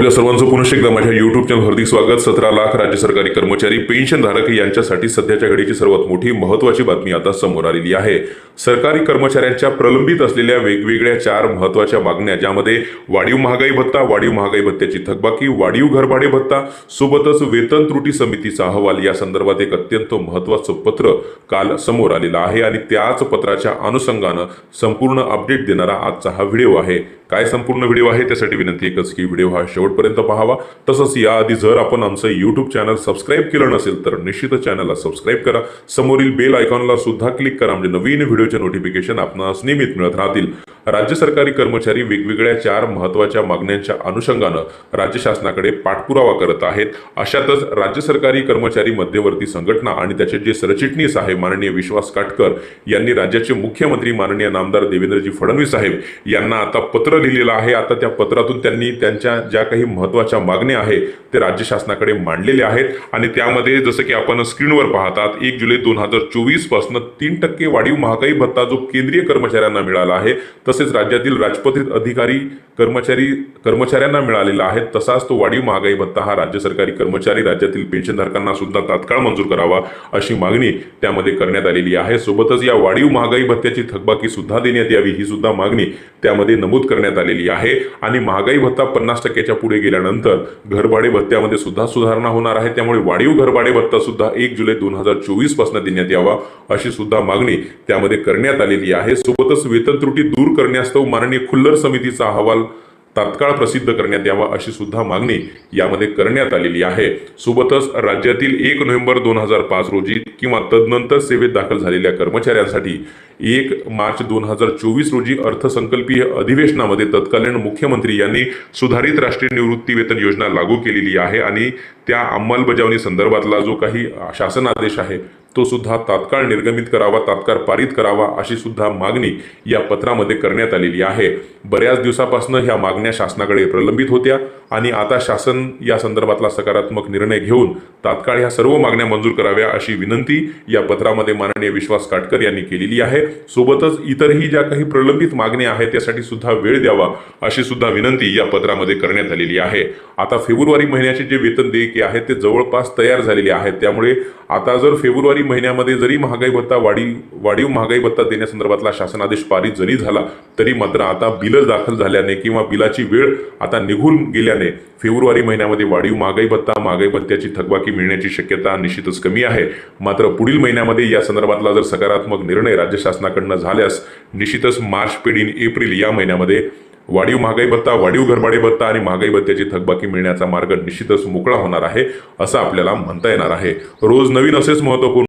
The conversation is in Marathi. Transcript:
आपल्या सर्वांचं पुनश्च एकदा माझ्या युट्यूब चॅनल हार्दिक स्वागत. सतरा लाख राज्य सरकारी कर्मचारी पेन्शनधारक यांच्यासाठी सध्याच्या घडीची सर्वात मोठी महत्वाची बातमी आता समोर आलेली आहे. सरकारी कर्मचाऱ्यांच्या प्रलंबित असलेल्या वेगवेगळ्या चार महत्त्वाच्या मागण्या ज्यामध्ये वाढीव महागाई भत्ता वाढीव महागाई भत्त्याची थकबाकी वाढीव घरभाडे भत्ता सोबतच वेतन त्रुटी समितीचा अहवाल या संदर्भात एक अत्यंत महत्वाचं पत्र काल समोर आलेलं आहे. आणि त्याच पत्राच्या अनुषंगानं संपूर्ण अपडेट देणारा आजचा हा व्हिडिओ आहे. काय संपूर्ण व्हिडिओ आहे त्यासाठी विनंती एकच की व्हिडिओ हा शेवटपर्यंत पाहावा. तसंच याआधी जर आपण आमचं यूट्यूब चॅनल सबस्क्राईब केलं नसेल तर निश्चित चॅनलला सबस्क्राईब करा. समोरील बेल आयकॉनला सुद्धा क्लिक करा. म्हणजे नवीन व्हिडिओचे नोटिफिकेशन आपणास नियमित मिळत राहतील. राज्य सरकारी कर्मचारी वेगवेगळ्या चार महत्त्वाच्या मागण्यांच्या अनुषंगानं राज्य शासनाकडे पाठपुरावा करत आहेत. अशातच राज्य सरकारी कर्मचारी मध्यवर्ती संघटना आणि त्याचे जे सरचिटणीस आहे माननीय विश्वास काटकर यांनी राज्याचे मुख्यमंत्री माननीय नामदार देवेंद्रजी फडणवीस साहेब यांना आता पत्र लिहिलेलं आहे. आता त्या पत्रातून त्यांनी त्यांच्या ज्या काही महत्त्वाच्या मागण्या आहे ते राज्य शासनाकडे मांडलेले आहेत. आणि त्यामध्ये जसं की आपण स्क्रीनवर पाहतात एक जुलै दोन हजार चोवीसपासून तीन टक्के वाढीव महागाई भत्ता जो केंद्रीय कर्मचाऱ्यांना मिळाला आहे तसं तसेच राज्यातील राजपत्रित अधिकारी कर्मचारी कर्मचाऱ्यांना मिळालेला आहे. तसाच तो वाढीव महागाई भत्ता हा राज्य सरकारी कर्मचारी राज्यातील पेन्शनधारकांना सुद्धा तात्काळ मंजूर करावा अशी मागणी त्यामध्ये करण्यात आलेली आहे. सोबतच या वाढीव महागाई भत्त्याची थकबाकी सुद्धा देण्यात यावी ही सुद्धा मागणी त्यामध्ये नमूद करण्यात आलेली आहे. आणि महागाई भत्ता पन्नास टक्क्याच्या पुढे गेल्यानंतर घरभाडे भत्त्यामध्ये सुद्धा सुधारणा होणार आहे. त्यामुळे वाढीव घरभाडे भत्ता सुद्धा एक जुलै दोन हजार चोवीसपासून देण्यात यावा अशी सुद्धा मागणी त्यामध्ये करण्यात आलेली आहे. सोबतच वेतन त्रुटी दूर करण्यास्तव माननीय खुल्लर समितीचा अहवाल तात्काळ प्रसिद्ध करण्यात यावा अशी सुद्धा मागणी यामध्ये करण्यात आलेली आहे. सोबतच राज्यातील एक नोव्हेंबर दोन हजार पाच रोजी किंवा तदनंतर सेवेत दाखल झालेल्या कर्मचाऱ्यांसाठी एक मार्च दोन हजार चोवीस रोजी अर्थसंकल्पीय अधिवेशनामध्ये तत्कालीन मुख्यमंत्री यांनी सुधारित राष्ट्रीय निवृत्ती वेतन योजना लागू केलेली आहे आणि त्या अंमलबजावणी संदर्भातला जो काही शासन आदेश आहे तो सुद्धा तात्काळ निर्गमित करावा तात्काळ पारित करावा अशी सुद्धा मागणी या पत्रामध्ये करण्यात आलेली आहे. बऱ्याच दिवसापासून ह्या मागण्या शासनाकडे प्रलंबित होत्या आणि आता शासन या संदर्भातला सकारात्मक निर्णय घेऊन तात्काळ ह्या सर्व मागण्या मंजूर कराव्या अशी विनंती या पत्रामध्ये माननीय विश्वास काटकर यांनी केलेली आहे. सोबतच इतरही ज्या काही प्रलंबित मागण्या आहेत त्यासाठी सुद्धा वेळ द्यावा अशी सुद्धा विनंती या पत्रामध्ये करण्यात आलेली आहे. आता फेब्रुवारी महिन्याचे जे वेतन देयके आहेत ते जवळपास तयार झालेले आहेत. त्यामुळे आता जर फेब्रुवारी महिन्यामध्ये जरी महागाई भत्ता वाढीव वाढीव महागाई भत्ता देण्यासंदर्भातला शासनादेश पारित जरी झाला तरी मात्र आता बिलं दाखल झाल्याने किंवा बिलाची वेळ आता निघून गेल्याने फेब्रुवारी महिन्यामध्ये वाढीव महागाई भत्ता महागाई भत्त्याची थकबाकी मिळण्याची शक्यता निश्चितच कमी आहे. मात्र पुढील महिन्यामध्ये या संदर्भातला जर सकारात्मक निर्णय राज्य शासनाकडनं झाल्यास निश्चितच मार्च पेढीन एप्रिल या महिन्यामध्ये वाढीव महागाई भत्ता वाढीव घरभाडे भत्ता आणि महागाई भत्त्याची थकबाकी मिळण्याचा मार्ग निश्चितच मोकळा होणार आहे असं आपल्याला म्हणता येणार आहे. रोज नवीन असेच महत्त्वपूर्ण